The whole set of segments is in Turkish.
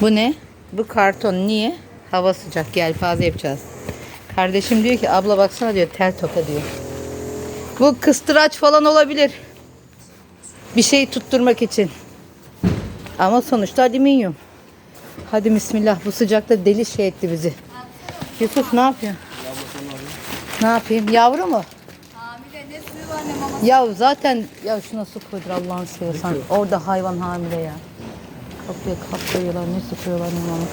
Bu ne? Bu karton. Niye? Hava sıcak. Yelpaze yapacağız. Kardeşim diyor ki abla baksana diyor tel toka diyor. Bu kıstıraç falan olabilir. Bir şey tutturmak için. Ama sonuçta alüminyum. Hadi bismillah bu sıcakta deli şey etti bizi. Yusuf ne yapıyorsun? Ne yapayım? Yavru mu? Ya zaten ya şuna su koydur Allah'ını seversen. Orada hayvan hamile ya. Kapıya kap koyuyorlar ne ne mama.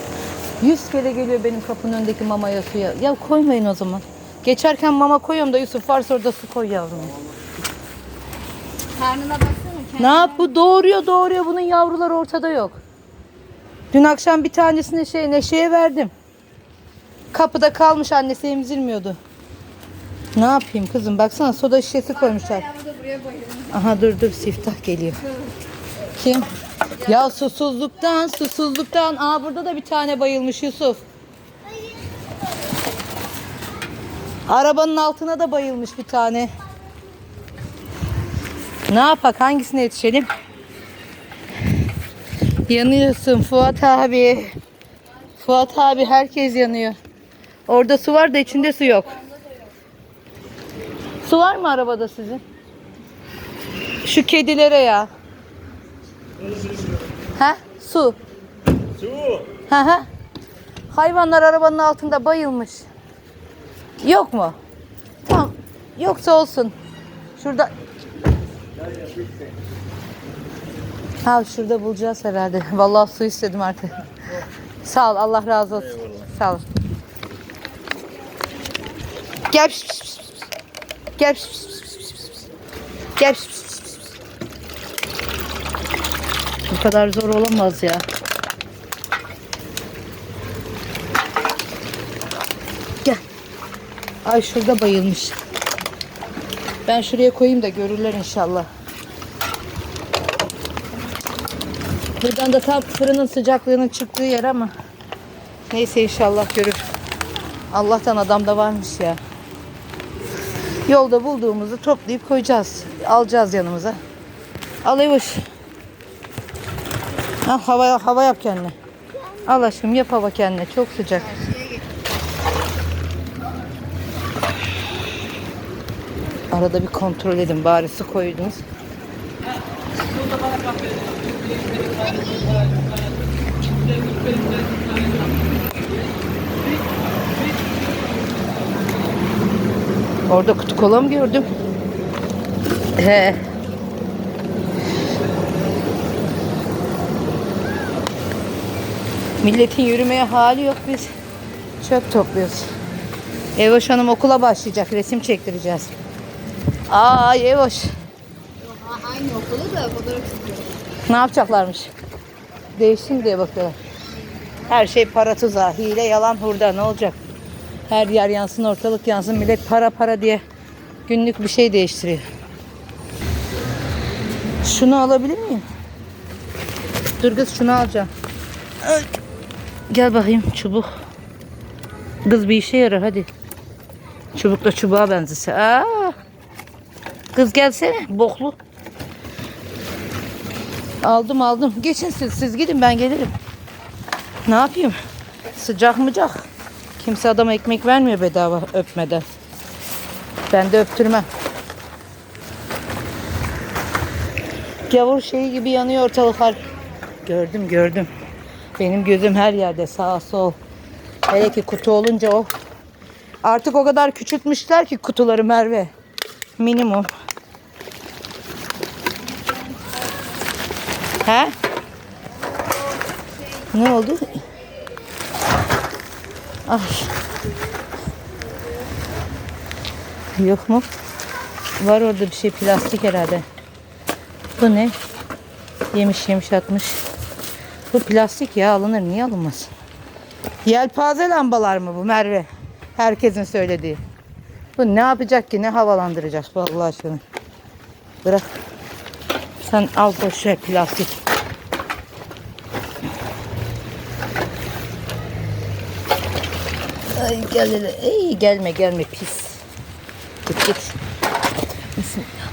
Yüz kere geliyor benim kapının önündeki mamaya suya. Ya koymayın o zaman. Geçerken mama koyuyorum da Yusuf varsa orada su koy yavrum. Karnına baksana. Ne yap bu doğuruyor doğuruyor bunun yavruları ortada yok. Dün akşam bir tanesini şey Neşe'ye verdim. Kapıda kalmış annesi emzirmiyordu. Ne yapayım kızım baksana soda şişesi koymuşlar. Aha dur dur siftah geliyor. Kim? Ya susuzluktan susuzluktan. Aa burada da bir tane bayılmış Yusuf. Arabanın altına da bayılmış bir tane. Ne yapak hangisine yetişelim? Yanıyorsun Fuat abi. Fuat abi herkes yanıyor. Orada su var da içinde su yok. Su var mı arabada sizin? Şu kedilere ya. Ha? Su. Su. Hı hı. Hayvanlar arabanın altında bayılmış. Yok mu? Tamam. Yoksa olsun. Şurada. Ha şurada bulacağız herhalde. Vallahi su istedim artık. Sağ ol. Allah razı olsun. Sağ ol. Gel. Gel. Gel. pis, pis, pis, pis. Bu kadar zor olamaz ya. Gel. Ay şurada bayılmış. Ben şuraya koyayım da görürler inşallah. Buradan da tam fırının sıcaklığının çıktığı yer ama. Neyse inşallah görür. Allah'tan adam da varmış ya. Yolda bulduğumuzu toplayıp koyacağız. Alacağız yanımıza. Al Evoş. Al hava, hava yap kendine. Al aşkım yap hava kendine. Çok sıcak. Arada bir kontrol edin. Bari su koydunuz. Orada kutu kola mı gördüm? He. Milletin yürümeye hali yok biz çöp topluyoruz. Evoş Hanım okula başlayacak resim çektireceğiz. Ay Evoş aynı okulu da fotoğraf çekiyor. ne yapacaklarmış? Değişsin diye bakıyorlar. Her şey para tuzağı, hile, yalan, hurda ne olacak? Her yer yansın, ortalık yansın. Millet para para diye günlük bir şey değiştiriyor. Şunu alabilir miyim? Dur kız şunu alacağım. Ay. Gel bakayım çubuk. Kız bir işe yarar hadi. Çubukla çubuğa benzese. Aa. Kız gelsene boklu. Aldım aldım. Geçin siz, siz gidin ben gelirim. Ne yapayım? Sıcak mıcak. Kimse adama ekmek vermiyor bedava öpmeden. Ben de öptürmem. Gavur şeyi gibi yanıyor ortalıklar. Gördüm gördüm. Benim gözüm her yerde sağ sol. Hele ki kutu olunca o. Artık o kadar küçültmüşler ki kutuları Merve. Minimum. He? Ne oldu? Ay. Yok mu? Var orada bir şey plastik herhalde. Bu ne? Yemiş yemiş atmış. Bu plastik ya alınır niye alınmaz? Yelpaze lambalar mı bu Merve? Herkesin söylediği. Bu ne yapacak ki ne havalandıracak bu Allah aşkına. Bırak. Sen al boş ver plastik. Ay gel hele. Ey gelme gelme pis. Git git. Bismillah.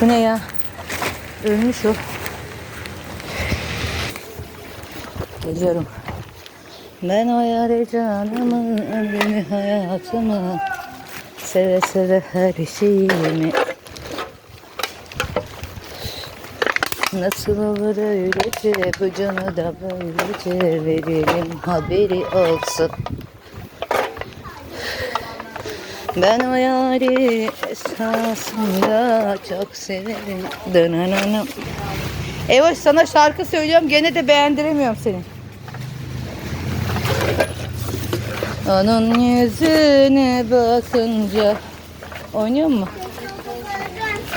Bu ne ya? Ölmüş o. Geliyorum. Ben o yâre canımı, ömrümü, hayatımı Seve seve her şeyimi Nasıl olur öylece bu canı da böylece verelim haberi olsun Ben o yâri esasında çok severim Dınanana. Evoş sana şarkı söylüyorum gene de beğendiremiyorum seni. Onun yüzüne bakınca Oynuyor mu?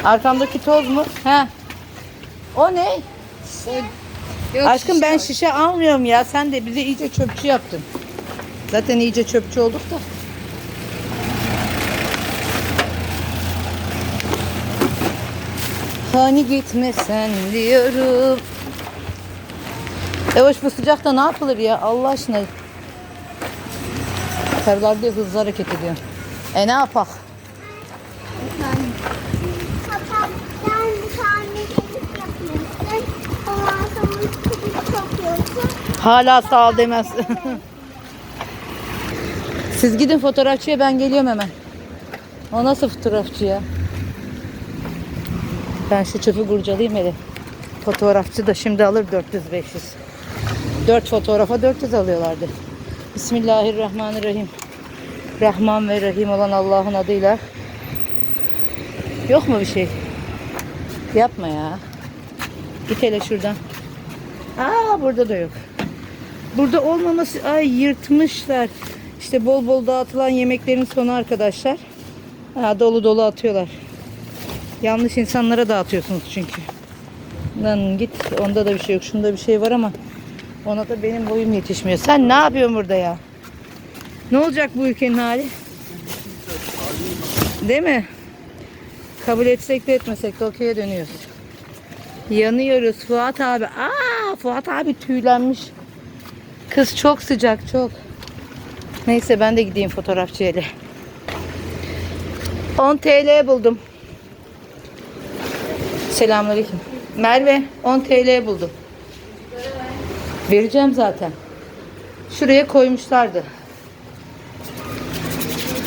Arkamdaki toz mu? He. O ne? Yok, Aşkım ben şişe almıyorum ya. Sen de bizi iyice çöpçü yaptın. Zaten iyice çöpçü olduk da. Hani gitmesen diyorum. Yavaş bu sıcakta ne yapılır ya Allah aşkına. Karılar diyor hızlı hareket ediyor. E ne yapak? Hala sağ ol demez. Siz gidin fotoğrafçıya ben geliyorum hemen. O nasıl fotoğrafçı ya? Ben şu çöpü kurcalayayım hele. Fotoğrafçı da şimdi alır 400-500. 4 fotoğrafa 400 alıyorlardı. Bismillahirrahmanirrahim. Rahman ve Rahim olan Allah'ın adıyla. Yok mu bir şey? Yapma ya. Git hele şuradan. Aa burada da yok. Burada olmaması ay yırtmışlar. İşte bol bol dağıtılan yemeklerin sonu arkadaşlar. Ha, dolu dolu atıyorlar. Yanlış insanlara dağıtıyorsunuz çünkü. Lan git onda da bir şey yok. Şunda bir şey var ama ona da benim boyum yetişmiyor. Sen ne yapıyorsun burada ya? Ne olacak bu ülkenin hali? Değil mi? Kabul etsek de etmesek de okey'e dönüyoruz. Yanıyoruz Fuat abi. Aa Fuat abi tüylenmiş. Kız çok sıcak çok. Neyse ben de gideyim fotoğrafçıya hele. 10 TL buldum. Selamünaleyküm. Merve 10 TL buldum. Vereceğim zaten. Şuraya koymuşlardı.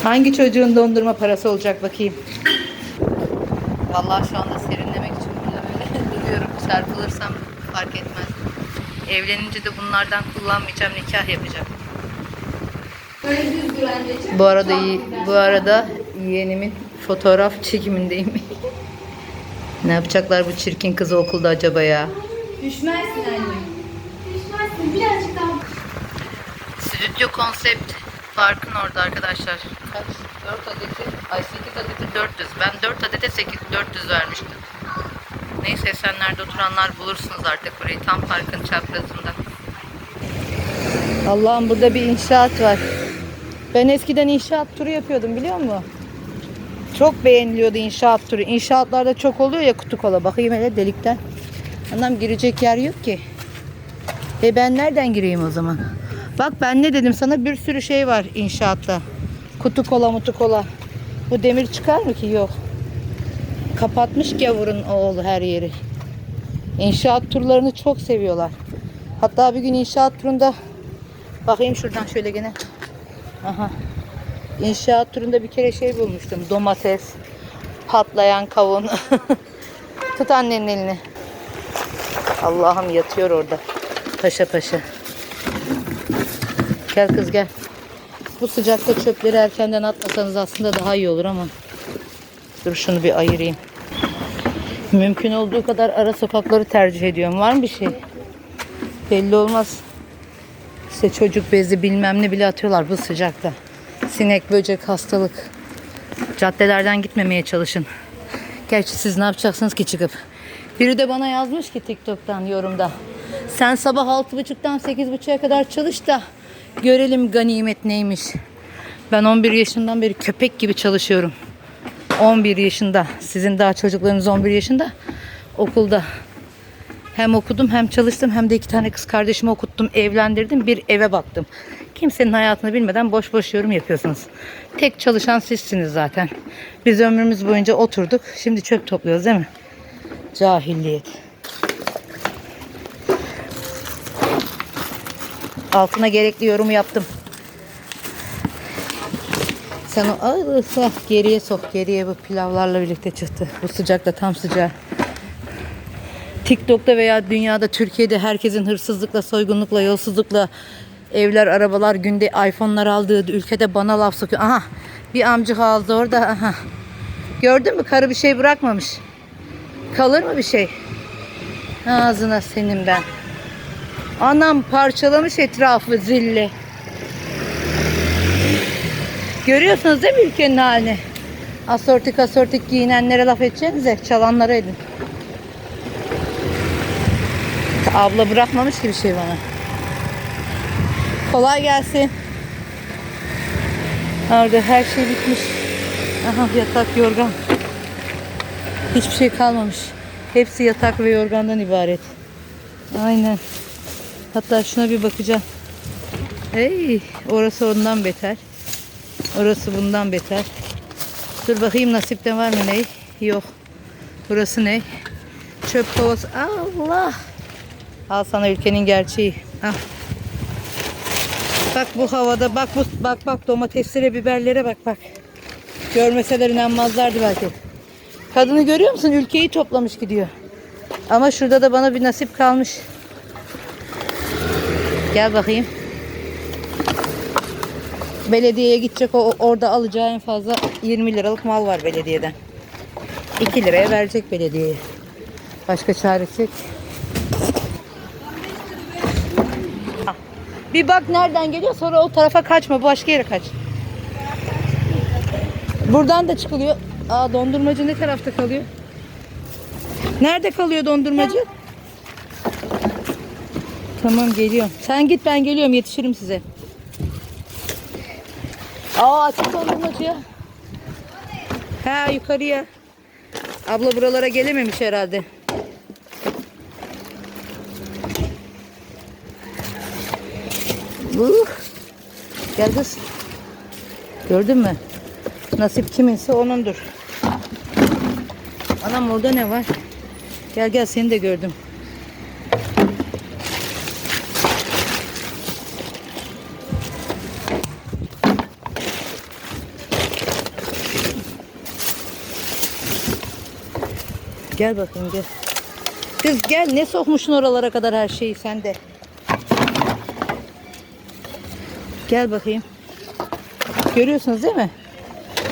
Hangi çocuğun dondurma parası olacak bakayım. Vallahi şu anda serinlemek için burada böyle duruyorum. Çarpılırsam fark etmez. Evlenince de bunlardan kullanmayacağım, nikah yapacağım. Bu arada iyi- bu arada yeğenimin fotoğraf çekimindeyim. ne yapacaklar bu çirkin kızı okulda acaba ya? Düşmezsin anne. Birazcık daha. Stüdyo konsept parkın orada arkadaşlar. Kaç? 4 adeti, ay 8 adeti 400. Ben 4 adete 8, 400 vermiştim. Neyse Esenler'de oturanlar bulursunuz artık burayı. Tam parkın çaprazında. Allah'ım burada bir inşaat var. Ben eskiden inşaat turu yapıyordum biliyor musun? Çok beğeniliyordu inşaat turu. İnşaatlarda çok oluyor ya kutu kola. Bakayım hele delikten. Anam girecek yer yok ki. E ben nereden gireyim o zaman? Bak ben ne dedim sana bir sürü şey var inşaatta. Kutu kola mutu kola. Bu demir çıkar mı ki? Yok. Kapatmış gavurun oğlu her yeri. İnşaat turlarını çok seviyorlar. Hatta bir gün inşaat turunda bakayım şuradan şöyle gene. Aha. İnşaat turunda bir kere şey bulmuştum. Domates, patlayan kavun. Tut annenin elini. Allah'ım yatıyor orada. Paşa paşa. Gel kız gel. Bu sıcakta çöpleri erkenden atmasanız aslında daha iyi olur ama. Dur şunu bir ayırayım. Mümkün olduğu kadar ara sokakları tercih ediyorum. Var mı bir şey? Belli olmaz. İşte çocuk bezi bilmem ne bile atıyorlar bu sıcakta. Sinek, böcek, hastalık. Caddelerden gitmemeye çalışın. Gerçi siz ne yapacaksınız ki çıkıp? Biri de bana yazmış ki TikTok'tan yorumda. Sen sabah 6.30'dan 8.30'a kadar çalış da görelim ganimet neymiş. Ben 11 yaşından beri köpek gibi çalışıyorum. 11 yaşında. Sizin daha çocuklarınız 11 yaşında. Okulda. Hem okudum hem çalıştım hem de iki tane kız kardeşimi okuttum, evlendirdim, bir eve baktım. Kimsenin hayatını bilmeden boş boş yorum yapıyorsunuz. Tek çalışan sizsiniz zaten. Biz ömrümüz boyunca oturduk. Şimdi çöp topluyoruz değil mi? Cahilliyet. Altına gerekli yorumu yaptım. Sen o geriye sok geriye bu pilavlarla birlikte çıktı. Bu sıcakta tam sıcağı. TikTok'ta veya dünyada Türkiye'de herkesin hırsızlıkla, soygunlukla, yolsuzlukla evler, arabalar, günde iPhone'lar aldığı ülkede bana laf sokuyor. Aha bir amcık aldı orada. Aha. Gördün mü karı bir şey bırakmamış. Kalır mı bir şey? Ağzına senin ben. Anam parçalamış etrafı zilli. Görüyorsunuz değil mi ülkenin halini? Asortik asortik giyinenlere laf edeceğinize çalanlara edin. Abla bırakmamış gibi şey bana. Kolay gelsin. Orada her şey bitmiş. Aha yatak yorgan. Hiçbir şey kalmamış. Hepsi yatak ve yorgandan ibaret. Aynen. Hatta şuna bir bakacağım. Hey, orası ondan beter. Orası bundan beter. Dur bakayım nasipte var mı ne? Yok. Burası ne? Çöp kovası. Allah. Al sana ülkenin gerçeği. Al. Bak bu havada bak bu bak bak domateslere biberlere bak bak. Görmeseler inanmazlardı belki. Kadını görüyor musun? Ülkeyi toplamış gidiyor. Ama şurada da bana bir nasip kalmış. Gel bakayım. Belediyeye gidecek o orada alacağı en fazla 20 liralık mal var belediyeden. 2 liraya verecek belediyeye. Başka çaresi yok. Ah, Bir bak nereden geliyor sonra o tarafa kaçma başka yere kaç. Buradan da çıkılıyor. Aa dondurmacı ne tarafta kalıyor? Nerede kalıyor dondurmacı? Tamam geliyorum. Sen git ben geliyorum yetişirim size. Aa açık dondurmacı. Ha yukarıya. Abla buralara gelememiş herhalde. Uh. Gel kız. Gördün mü? Nasip kiminse onundur. Anam orada ne var? Gel gel seni de gördüm. Gel bakayım gel. Kız gel ne sokmuşsun oralara kadar her şeyi sen de. Gel bakayım. Görüyorsunuz değil mi?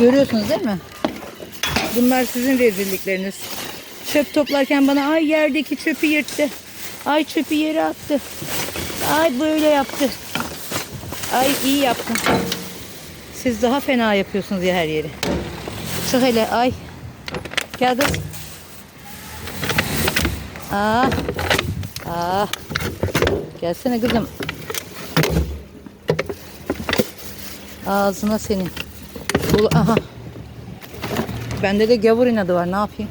Görüyorsunuz değil mi? Bunlar sizin rezillikleriniz. Çöp toplarken bana ay yerdeki çöpü yırttı. Ay çöpü yere attı. Ay böyle yaptı. Ay iyi yaptın. Siz daha fena yapıyorsunuz ya her yeri. Çık hele ay. Gel kız. Aa. Aa. Gelsene kızım. Ağzına senin. Bul aha. Bende de gavur inadı var. Ne yapayım?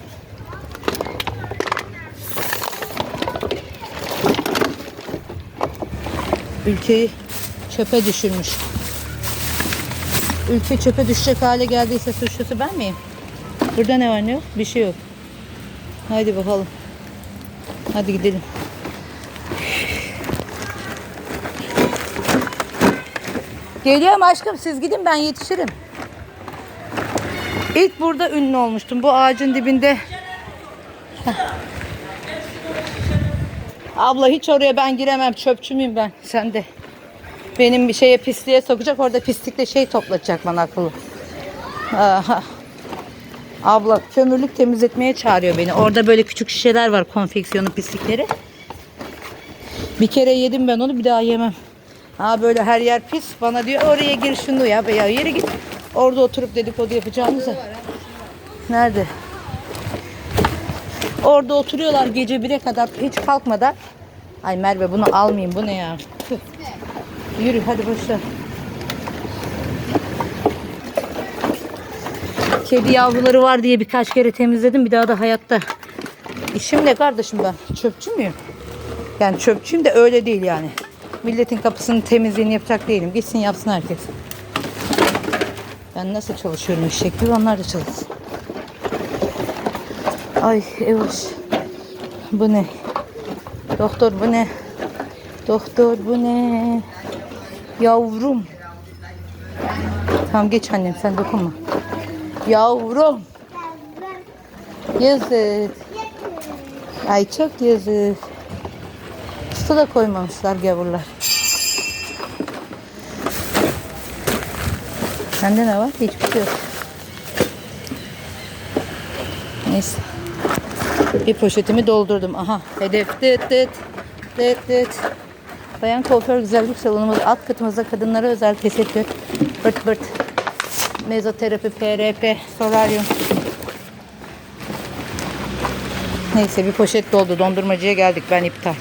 Ülkeyi çöpe düşürmüş. Ülke çöpe düşecek hale geldiyse suçlusu ben miyim? Burada ne var ne yok? Bir şey yok. Haydi bakalım. Hadi gidelim. Geliyorum aşkım siz gidin ben yetişirim. İlk burada ünlü olmuştum. Bu ağacın dibinde. Abla hiç oraya ben giremem. Çöpçü müyüm ben? Sen de. Benim bir şeye pisliğe sokacak. Orada pislikle şey toplatacak bana akıllı. Aha. Abla kömürlük temizletmeye çağırıyor beni. Orada böyle küçük şişeler var konfeksiyonu pislikleri. Bir kere yedim ben onu bir daha yemem. Ha böyle her yer pis. Bana diyor oraya gir şunu ya. Ya yere git. Orada oturup dedikodu yapacağımıza. Nerede? Orada oturuyorlar gece 1'e kadar hiç kalkmadan. Ay Merve bunu almayayım. Bu ne ya? Yürü hadi başla. Kedi yavruları var diye birkaç kere temizledim. Bir daha da hayatta. İşim ne kardeşim ben? Çöpçü müyüm? Yani çöpçüyüm de öyle değil yani. Milletin kapısının temizliğini yapacak değilim. Gitsin yapsın herkes. Ben nasıl çalışıyorum eşek gibi onlar da çalışsın. Ay Evoş. Bu ne? Doktor bu ne? Doktor bu ne? Yavrum. Tamam geç annem sen dokunma. Yavrum. Yazık. Ay çok yazık. Su da koymamışlar gavurlar. Sende ne var? Hiçbir şey yok. Neyse. Bir poşetimi doldurdum. Aha hedef dıt dıt dıt dıt. Bayan kuaför güzellik salonumuz alt katımızda kadınlara özel tesettür. Bırt bırt. Mezoterapi, PRP, solaryum. Neyse bir poşet doldu. Dondurmacıya geldik. Ben iptal.